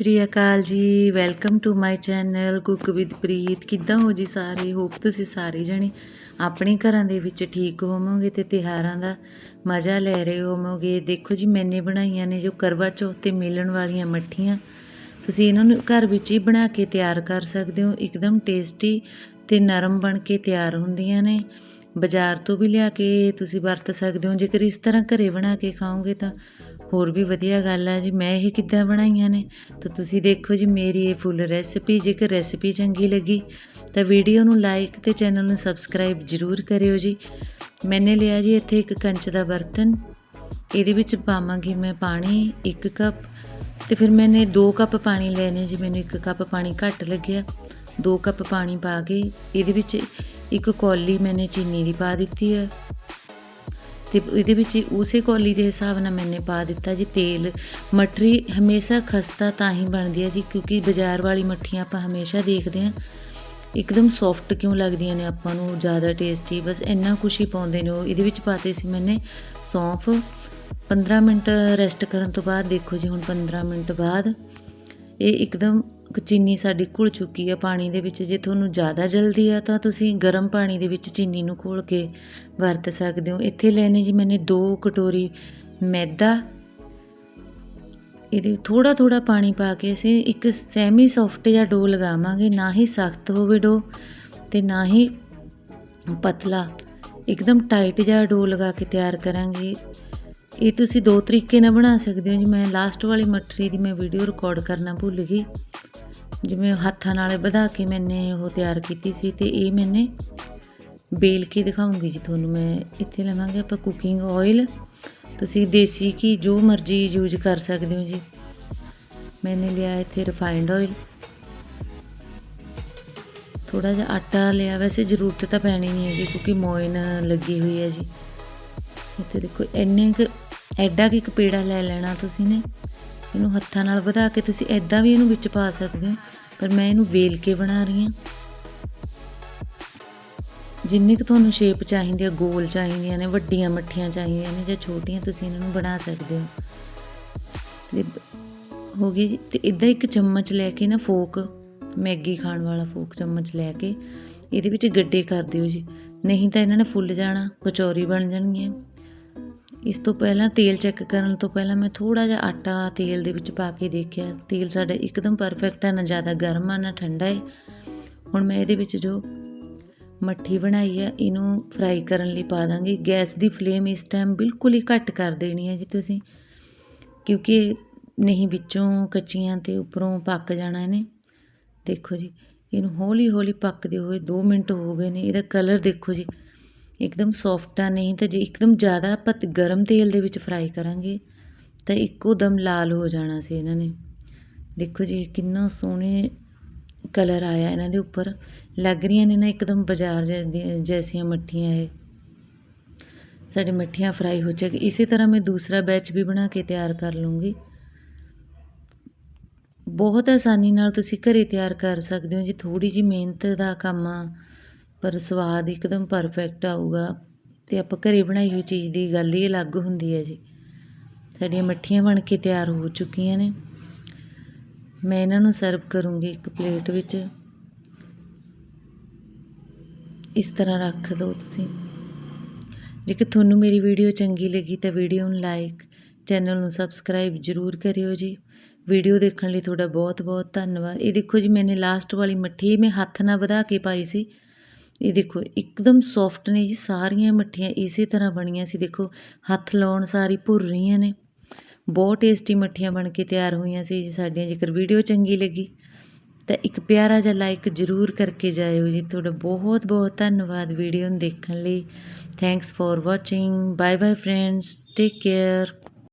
Sri Akal ji. Welcome to my channel cook with Preet. ਕਿੱਦਾਂ ਹੋ ਜੀ ਸਾਰੇ? ਹੋਪ ਤੁਸੀਂ ਸਾਰੇ ਜਣੇ ਆਪਣੇ ਘਰਾਂ ਦੇ ਵਿੱਚ ਠੀਕ ਹੋਵੋਗੇ ਤੇ ਤਿਹਾਰਾਂ ਦਾ ਮਜ਼ਾ ਲੈ ਰਹੇ ਹੋਵੋਗੇ। ਦੇਖੋ ਜੀ, ਮੈਨੇ ਬਣਾਈਆਂ ਨੇ ਜੋ ਕਰਵਾ ਚੌਥ ਤੇ ਮਿਲਣ ਵਾਲੀਆਂ ਮੱਠੀਆਂ। ਤੁਸੀਂ ਇਹਨਾਂ ਨੂੰ ਘਰ ਵਿੱਚ ਹੀ ਬਣਾ ਕੇ ਤਿਆਰ ਕਰ ਸਕਦੇ ਹੋ। ਇੱਕਦਮ ਟੇਸਟੀ ਤੇ ਨਰਮ ਬਣ ਕੇ ਤਿਆਰ ਹੁੰਦੀਆਂ ਨੇ। ਬਾਜ਼ਾਰ ਤੋਂ ਵੀ ਲਿਆ ਕੇ ਤੁਸੀਂ ਵਰਤ ਸਕਦੇ ਹੋ। ਜੇਕਰ ਇਸ ਤਰ੍ਹਾਂ ਘਰੇ ਬਣਾ ਕੇ ਖਾਓਗੇ ਤਾਂ ਹੋਰ ਵੀ ਵਧੀਆ ਗੱਲ ਆ ਜੀ, ਮੈਂ ਇਹ ਕਿੱਦਾਂ ਬਣਾਈਆਂ ਨੇ? ਤਾਂ ਤੁਸੀਂ ਦੇਖੋ ਜੀ, ਮੇਰੀ ਇਹ ਫੁੱਲ ਰੈਸਿਪੀ ਜੇਕਰ ਰੈਸਿਪੀ ਚੰਗੀ ਲੱਗੀ, ਤਾਂ ਵੀਡੀਓ ਨੂੰ ਲਾਈਕ ਤੇ ਚੈਨਲ ਨੂੰ ਸਬਸਕ੍ਰਾਈਬ ਜ਼ਰੂਰ ਕਰਿਓ ਜੀ। ਮੈਨੇ ਲਿਆ ਜੀ ਇੱਥੇ ਇੱਕ ਕੰਚ ਦਾ ਬਰਤਨ, ਇਹਦੇ ਵਿੱਚ ਪਾਵਾਂਗੀ ਮੈਂ ਪਾਣੀ 1 ਕੱਪ ਤੇ ਫਿਰ ਮੈਨੇ 2 ਕੱਪ ਪਾਣੀ ਲੈਣੇ ਜੀ, ਮੈਨੂੰ 1 ਕੱਪ ਪਾਣੀ ਘੱਟ ਲੱਗਿਆ। 2 ਕੱਪ ਪਾਣੀ ਪਾ ਕੇ, ਇਹਦੇ ਵਿੱਚ ਇੱਕ ਕੌਲੀ ਮੈਨੇ ਚੀਨੀ ਦੀ ਪਾ ਦਿੱਤੀ ਹੈ ਤੇ ਇਹਦੇ ਵਿੱਚ ਉਸੇ ਕੌਲੀ ਦੇ ਹਿਸਾਬ ਨਾਲ ਮੈਨੇ ਪਾ ਦਿੱਤਾ ਜੀ ਤੇਲ। ਮਟਰੀ ਹਮੇਸ਼ਾ ਖਸਤਾ ਤਾਂ ਹੀ ਬਣਦੀ ਹੈ ਜੀ, ਕਿਉਂਕਿ ਬਾਜ਼ਾਰ ਵਾਲੀ ਮੱਠੀਆਂ ਆਪਾਂ ਹਮੇਸ਼ਾ ਦੇਖਦੇ ਹਾਂ। ਇੱਕਦਮ ਸੌਫਟ ਕਿਉਂ ਲੱਗਦੀਆਂ ਨੇ ਆਪਾਂ ਨੂੰ, ਜ਼ਿਆਦਾ ਟੇਸਟੀ ਬਸ ਇੰਨਾ ਕੁਛ ਹੀ ਪਾਉਂਦੇ ਨੇ ਉਹ। ਇਹਦੇ ਵਿੱਚ ਪਾਤੇ ਸੀ ਮੈਨੇ ਸੌਂਫ। 15 ਮਿੰਟ ਰੈਸਟ ਕਰਨ ਤੋਂ ਬਾਅਦ ਦੇਖੋ ਜੀ, ਹੁਣ 15 ਮਿੰਟ ਬਾਅਦ ਇਹ ਇੱਕਦਮ ਚੀਨੀ ਸਾਡੀ ਘੁਲ ਚੁੱਕੀ ਹੈ ਪਾਣੀ ਦੇ ਵਿੱਚ। ਜੇ ਤੁਹਾਨੂੰ ਜ਼ਿਆਦਾ ਜਲਦੀ ਆ ਤਾਂ ਤੁਸੀਂ ਗਰਮ ਪਾਣੀ ਦੇ ਵਿੱਚ ਚੀਨੀ ਨੂੰ ਘੋਲ ਕੇ ਵਰਤ ਸਕਦੇ ਹੋ। ਇੱਥੇ ਲੈਣੇ ਜੀ ਮੈਨੇ 2 ਕਟੋਰੀ ਮੈਦਾ। ਇਹਦੇ ਥੋੜਾ ਥੋੜਾ ਪਾਣੀ ਪਾ ਕੇ ਅਸੀਂ ਇੱਕ ਸੈਮੀ ਸੌਫਟ ਜਿਹਾ ਡੋ ਲਗਾਵਾਂਗੇ। ਨਾ ਹੀ ਸਖਤ ਹੋਵੇ ਡੋ ਤੇ ਨਾ ਹੀ ਪਤਲਾ। ਇੱਕਦਮ ਟਾਈਟ ਜਿਹਾ ਡੋ ਲਗਾ ਕੇ ਤਿਆਰ ਕਰਾਂਗੇ। ਇਹ ਤੁਸੀਂ ਦੋ ਤਰੀਕੇ ਨਾਲ ਬਣਾ ਸਕਦੇ ਹੋ ਜੀ। ਮੈਂ ਲਾਸਟ ਵਾਲੀ ਮਟਰੀ ਦੀ ਮੈਂ ਵੀਡੀਓ ਰਿਕਾਰਡ ਕਰਨਾ ਭੁੱਲ ਗਈ। ਜਿਵੇਂ ਹੱਥਾਂ ਨਾਲ ਵਧਾ ਕੇ ਮੈਨੇ ਉਹ ਤਿਆਰ ਕੀਤੀ ਸੀ ਤੇ ਇਹ ਮੈਨੇ ਬੇਲ ਕੇ ਦਿਖਾਉਂਗੀ ਜੀ ਤੁਹਾਨੂੰ ਮੈਂ। ਇੱਥੇ ਲਵਾਂਗੇ ਆਪਾਂ ਕੁਕਿੰਗ ਆਇਲ ਤੁਸੀਂ ਦੇਸੀ ਘੀ ਜੋ ਮਰਜ਼ੀ ਯੂਜ਼ ਕਰ ਸਕਦੇ ਹੋ ਜੀ। ਮੈਨੇ ਲਿਆ ਇੱਥੇ ਰਿਫਾਈਨਡ ਆਇਲ ਥੋੜਾ ਜਿਹਾ ਆਟਾ ਲਿਆ, ਵੈਸੇ ਜ਼ਰੂਰਤ ਤਾਂ ਪੈਣੀ ਨਹੀਂ ਹੈਗੀ ਕਿਉਂਕਿ ਮੋਇਨ ਲੱਗੀ ਹੋਈ ਹੈ ਜੀ। ਇੱਥੇ ਦੇਖੋ, ਇੰਨੇ ਕੁ ਐਡਾ ਕਿ ਇੱਕ ਪੇੜਾ ਲੈ ਲੈਣਾ ਤੁਸੀਂ ਨੇ। ਇਹਨੂੰ ਹੱਥਾਂ ਨਾਲ ਵਧਾ ਕੇ ਤੁਸੀਂ ਐਦਾਂ ਵੀ ਇਹਨੂੰ ਵਿੱਚ ਪਾ ਸਕਦੇ ਹੋ। ਪਰ ਮੈਂ ਇਹਨੂੰ ਵੇਲ ਕੇ ਬਣਾ ਰਹੀ ਹਾਂ। ਜਿੰਨੀ ਕੁ ਤੁਹਾਨੂੰ ਸ਼ੇਪ ਚਾਹੀਦੀ ਹੈ ਗੋਲ ਚਾਹੀਦੀਆਂ ਨੇ, ਵੱਡੀਆਂ ਮੱਠੀਆਂ ਚਾਹੀਦੀਆਂ ਨੇ ਜਾਂ ਛੋਟੀਆਂ, ਤੁਸੀਂ ਇਹਨਾਂ ਨੂੰ ਬਣਾ ਸਕਦੇ ਹੋ। ਤੇ ਹੋ ਗਈ ਜੀ, ਤੇ ਇਦਾਂ ਇੱਕ ਚਮਚ ਲੈ ਕੇ ਨਾ ਫੋਕ, ਮੈਗੀ ਖਾਣ ਵਾਲਾ ਫੋਕ ਚਮਚ ਲੈ ਕੇ, ਇਹਦੇ ਵਿੱਚ ਗੱਡੇ ਕਰ ਦਿਓ ਜੀ। ਨਹੀਂ ਤਾਂ ਇਹਨਾਂ ਨੇ ਫੁੱਲ ਜਾਣਾ, ਕਚੌਰੀ ਬਣ ਜਾਣਗੀਆਂ। ਇਸ ਤੋਂ ਪਹਿਲਾਂ ਤੇਲ ਚੈੱਕ ਕਰਨ ਤੋਂ ਪਹਿਲਾਂ ਮੈਂ ਥੋੜਾ ਜਿਹਾ ਆਟਾ ਤੇਲ ਦੇ ਵਿੱਚ ਪਾ ਕੇ ਦੇਖਿਆ। ਤੇਲ ਸਾਡਾ ਇੱਕਦਮ ਪਰਫੈਕਟ ਹੈ, ਨਾ ਜ਼ਿਆਦਾ ਗਰਮ ਆ, ਨਾ ਠੰਡਾ ਹੈ ਹੁਣ ਮੈਂ ਇਹਦੇ ਵਿੱਚ ਜੋ ਮੱਠੀ ਬਣਾਈ ਹੈ ਇਹਨੂੰ ਫਰਾਈ ਕਰਨ ਲਈ ਪਾ ਦਾਂਗੀ। ਗੈਸ ਦੀ ਫਲੇਮ ਇਸ ਟਾਈਮ ਬਿਲਕੁਲ ਹੀ ਘੱਟ ਕਰ ਦੇਣੀ ਹੈ ਜੀ ਤੁਸੀਂ, ਕਿਉਂਕਿ ਨਹੀਂ ਵਿੱਚੋਂ ਕੱਚੀਆਂ ਤੇ ਉੱਪਰੋਂ ਪੱਕ ਜਾਣਾ ਇਹਨੇ। ਦੇਖੋ ਜੀ, ਇਹਨੂੰ ਹੌਲੀ ਹੌਲੀ ਪੱਕਦੇ ਹੋਏ 2 ਮਿੰਟ ਹੋ ਗਏ ਨੇ, ਇਹਦਾ ਕਲਰ ਦੇਖੋ ਜੀ। ਇੱਕਦਮ ਸੋਫਟ ਆ ਨਹੀਂ ਤਾਂ ਜੇ ਇੱਕਦਮ ਜ਼ਿਆਦਾ ਆਪਾਂ ਗਰਮ ਤੇਲ ਦੇ ਵਿੱਚ ਫਰਾਈ ਕਰਾਂਗੇ, ਤਾਂ ਇੱਕੋ ਦਮ ਲਾਲ ਹੋ ਜਾਣਾ ਸੀ ਇਹਨਾਂ ਨੇ। ਦੇਖੋ ਜੀ, ਕਿੰਨਾ ਸੋਹਣੇ ਕਲਰ ਆਇਆ ਇਹਨਾਂ ਦੇ ਉੱਪਰ। ਲੱਗ ਰਹੀਆਂ ਨੇ ਨਾ ਇੱਕਦਮ ਬਾਜ਼ਾਰ ਜੈਸੀਆਂ ਮੱਠੀਆਂ ਇਹ। ਸਾਡੇ ਮੱਠੀਆਂ ਫਰਾਈ ਹੋ ਜਾਏਗੀ ਇਸੇ ਤਰ੍ਹਾਂ ਮੈਂ ਦੂਸਰਾ ਬੈਚ ਵੀ ਬਣਾ ਕੇ ਤਿਆਰ ਕਰ ਲੂੰਗੀ। ਬਹੁਤ ਆਸਾਨੀ ਨਾਲ ਤੁਸੀਂ ਘਰੇ ਤਿਆਰ ਕਰ ਸਕਦੇ ਹੋ ਜੀ। ਥੋੜੀ ਜੀ ਮਿਹਨਤ ਦਾ ਕੰਮ ਆ। ਪਰ ਸਵਾਦ ਇੱਕਦਮ ਪਰਫੈਕਟ ਆਊਗਾ ਅਤੇ ਆਪਾਂ ਘਰੇ ਬਣਾਈ ਹੋਈ ਚੀਜ਼ ਦੀ ਗੱਲ ਹੀ ਅਲੱਗ ਹੁੰਦੀ ਹੈ ਜੀ। ਸਾਡੀਆਂ ਮੱਠੀਆਂ ਬਣ ਕੇ ਤਿਆਰ ਹੋ ਚੁੱਕੀਆਂ ਨੇ। ਮੈਂ ਇਹਨਾਂ ਨੂੰ ਸਰਵ ਕਰੂੰਗੀ ਇੱਕ ਪਲੇਟ ਵਿੱਚ। ਇਸ ਤਰ੍ਹਾਂ ਰੱਖ ਦਿਓ ਤੁਸੀਂ। ਜੇਕਰ ਤੁਹਾਨੂੰ ਮੇਰੀ ਵੀਡੀਓ ਚੰਗੀ ਲੱਗੀ ਤਾਂ ਵੀਡੀਓ ਨੂੰ ਲਾਈਕ ਚੈਨਲ ਨੂੰ ਸਬਸਕ੍ਰਾਈਬ ਜ਼ਰੂਰ ਕਰਿਓ ਜੀ। ਵੀਡੀਓ ਦੇਖਣ ਲਈ ਤੁਹਾਡਾ ਬਹੁਤ ਬਹੁਤ ਧੰਨਵਾਦ। ਇਹ ਦੇਖੋ ਜੀ, ਮੈਨੇ ਲਾਸਟ ਵਾਲੀ ਮੱਠੀ ਮੈਂ ਹੱਥ ਨਾਲ ਵਧਾ ਕੇ ਪਾਈ ਸੀ। ਇਹ ਦੇਖੋ, ਇੱਕਦਮ ਸੌਫਟ ਨੇ ਜੀ, ਸਾਰੀਆਂ ਮੱਠੀਆਂ ਇਸੇ ਤਰ੍ਹਾਂ ਬਣੀਆਂ ਸੀ। ਦੇਖੋ, ਹੱਥ ਲਾਉਣ ਸਾਰੀ ਭੁਰ ਰਹੀਆਂ ਨੇ। ਬਹੁਤ ਟੇਸਟੀ ਮੱਠੀਆਂ ਬਣ ਕੇ ਤਿਆਰ ਹੋਈਆਂ ਸੀ ਜੀ ਸਾਡੀਆਂ। ਜੇਕਰ ਵੀਡੀਓ ਚੰਗੀ ਲੱਗੀ, ਤਾਂ ਇੱਕ ਪਿਆਰਾ ਜਿਹਾ ਲਾਈਕ ਜ਼ਰੂਰ ਕਰਕੇ ਜਾਇਓ ਜੀ। ਤੁਹਾਡਾ ਬਹੁਤ ਬਹੁਤ ਧੰਨਵਾਦ ਵੀਡੀਓ ਨੂੰ ਦੇਖਣ ਲਈ। Thanks for watching bye bye friends take care